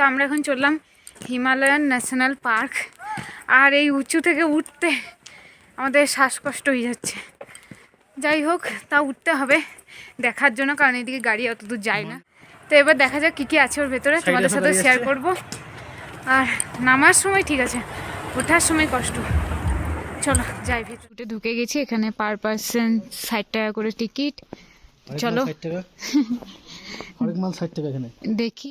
তো আমরা এখন চললাম হিমালয়ান ন্যাশনাল পার্ক। আর এই উঁচু থেকে উঠতে আমাদের শ্বাসকষ্ট হয়ে যাচ্ছে। যাই হোক তা উঠতে হবে দেখার জন্য কারণ এদিকে গাড়ি অত দূর যায় না। তো এবার দেখা যাক কী কী আছে ওর ভেতরে তোমাদের সাথে শেয়ার করব। আর নামার সময় ঠিক আছে ওঠার সময় কষ্ট। চলো যাই ভেতরে। উঠে ঢুকে গেছি এখানে পার পার্সন ষাট টাকা করে টিকিট চলো। ষাট টাকা। হরেক মাল ষাট টাকা এখানে। দেখি।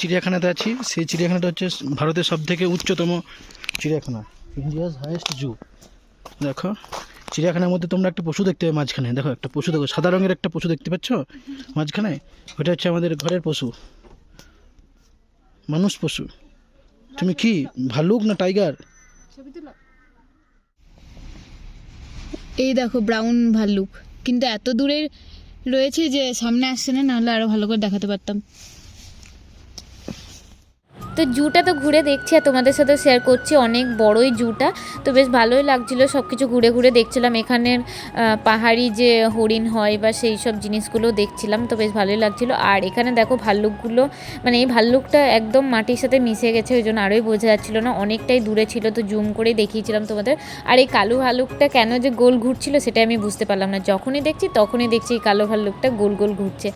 চিড়িয়াখানাতে আছি। সেই চিড়িয়াখানাটা হচ্ছে ভারতের সব থেকে উচ্চতম চিড়িয়াখানা। ইন্ডিয়াস হাইয়েস্ট জু দেখো চিড়িয়াখানার মধ্যে তোমরা একটা পশু দেখতে পাবে মাঝখানে। দেখো একটা পশু দেখো সাদা রঙের একটা পশু দেখতে পাচ্ছ? মাঝখানে? ওটা হচ্ছে আমাদের ঘরের পশু। মানুষ পশু। তুমি কি ভালুক না টাইগার? এই দেখো ব্রাউন ভাল্লুক কিন্তু এত দূরে রয়েছে যে সামনে আসছে না নাহলে আরও ভালো করে দেখাতে পারতাম। তো জুটা তো ঘুরে দেখছি আর তোমাদের সাথে শেয়ার করছি, অনেক বড়ই জুটা। তো বেশ ভালোই লাগছিল সব কিছু ঘুরে ঘুরে দেখছিলাম। এখানের পাহাড়ি যে হরিণ হয় বা সেই সব জিনিসগুলো দেখছিলাম, তো বেশ ভালোই লাগছিল। আর এখানে দেখো ভাল্লুকগুলো মানে এই ভাল্লুকটা একদম মাটির সাথে মিশে গেছে, ওই জন্য আরোই বোঝা যাচ্ছিল না, অনেকটাই দূরে ছিল, তো জুম করেই দেখিয়েছিলাম তোমাদের। আর এই কালো ভাল্লুকটা কেন যে গোল ঘুরছিল সেটা আমি বুঝতে পারলাম না। যখনই দেখছি, তখনই দেখছি এই কালো ভাল্লুকটা গোল গোল ঘুরছে।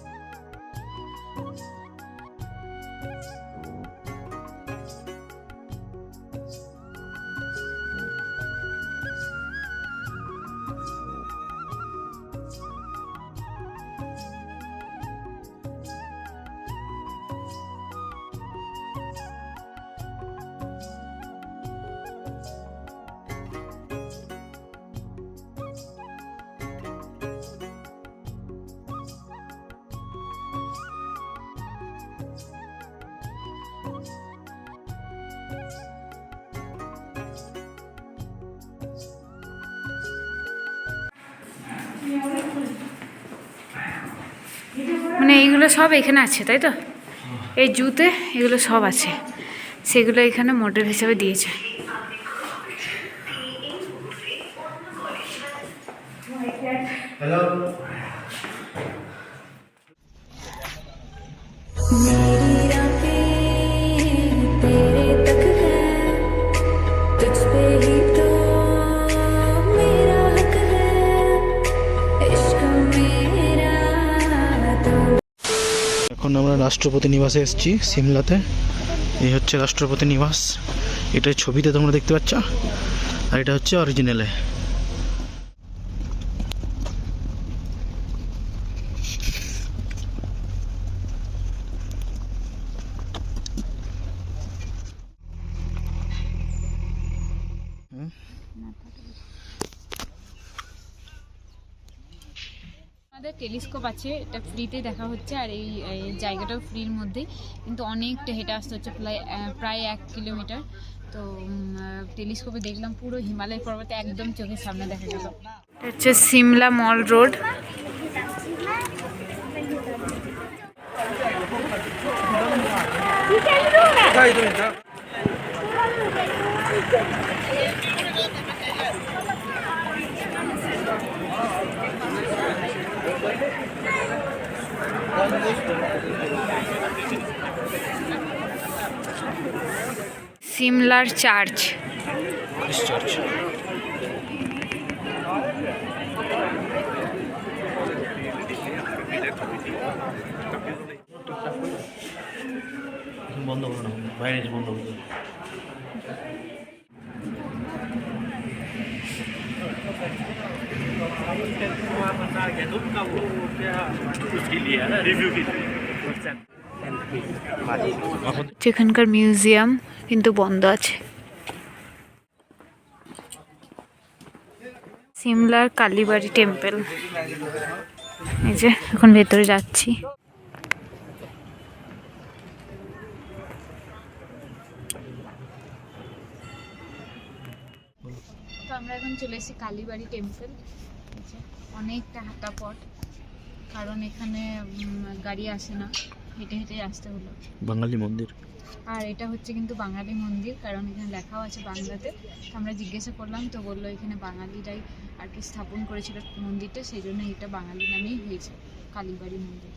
মানে এইগুলো সব এখানে আছে, তাই তো? এই জুতে এগুলো সব আছে। সেগুলো এখানে মডেল হিসাবে দিয়েছে। मेरी এখন আমরা রাষ্ট্রপতি নিবাসে এসেছি সিমলাতে। এই হচ্ছে রাষ্ট্রপতি নিবাস। এটা ছবিতে তোমরা দেখতে পাচ্ছ। আর এটা হচ্ছে অরিজিনালে আমাদের টেলিস্কোপ আছে, এটা ফ্রিতে দেখা হচ্ছে আর এই জায়গাটাও ফ্রির মধ্যে। কিন্তু অনেকটা হেঁটে আসতে হচ্ছে, প্রায় প্রায় এক কিলোমিটার। তো টেলিস্কোপে দেখলাম পুরো হিমালয় পর্বতে একদম চোখের সামনে দেখা গেল। হচ্ছে সিমলা মল রোড। সিমলার চার্চ চার্চ বন্ধ করো না বাইরে বন্ধ করো যেখানকার মিউজিয়াম কিন্তু বন্ধ আছে। সিমলার কালীবাড়ি টেম্পল। এই যে, এখন ভেতরে যাচ্ছি। তো আমরা এখন চলে এসেছি কালীবাড়ি টেম্পল। অনেকটা হাঁটা পথ কারণ এখানে গাড়ি আসে না। হেঁটে হেঁটে আসতে হলো। বাঙালি মন্দির? আর এটা হচ্ছে কিন্তু বাঙালি মন্দির কারণ এখানে লেখাও আছে বাংলাতে। তো আমরা জিজ্ঞাসা করলাম তো বলল এখানে বাঙালিরাই আর কি স্থাপন করেছিল মন্দিরটা সেই জন্য এটা বাঙালি নামেই হয়েছে কালীবাড়ি মন্দির।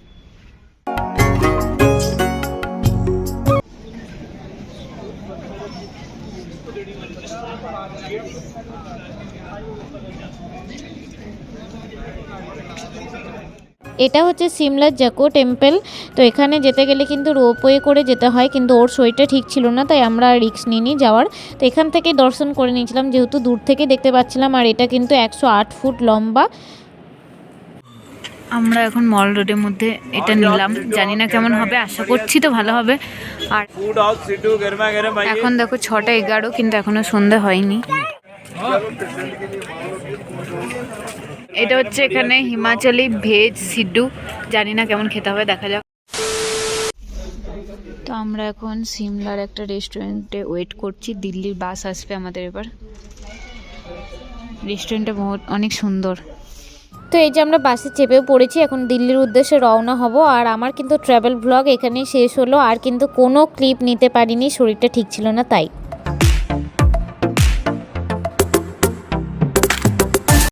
এটা হচ্ছে সিমলার জাকো টেম্পেল। তো এখানে যেতে গেলে কিন্তু রোপওয়ে করে যেতে হয় কিন্তু ওর শরীরটা ঠিক ছিল না তাই আমরা রিক্স নিয়ে যাওয়ার। তো এখান থেকেই দর্শন করে নিয়েছিলাম যেহেতু দূর থেকে দেখতে পাচ্ছিলাম আর এটা কিন্তু একশো আট ফুট লম্বা। আমরা এখন মল রোডের মধ্যে এটা নিলাম। জানি না কেমন হবে আশা করছি তো ভালো হবে। আর এখন দেখো ছটা এগারো কিন্তু এখনও সন্ধ্যা হয়নি। এটা হচ্ছে এখানে হিমাচলি ভেজ সিডু জানি না কেমন খেতে হবে, দেখা যাক। তো আমরা এখন সিমলার একটা রেস্টুরেন্টে ওয়েট করছি, দিল্লির বাস আসবে আমাদের এবার। রেস্টুরেন্টটা অনেক সুন্দর। তো এই যে আমরা বাসে চেপেও পড়েছি, এখন দিল্লির উদ্দেশ্যে রওনা হব, আর আমার কিন্তু ট্রাভেল ব্লগ এখানেই শেষ হলো, আর কিন্তু কোনো ক্লিপ নিতে পারিনি, শরীরটা ঠিক ছিল না, তাই।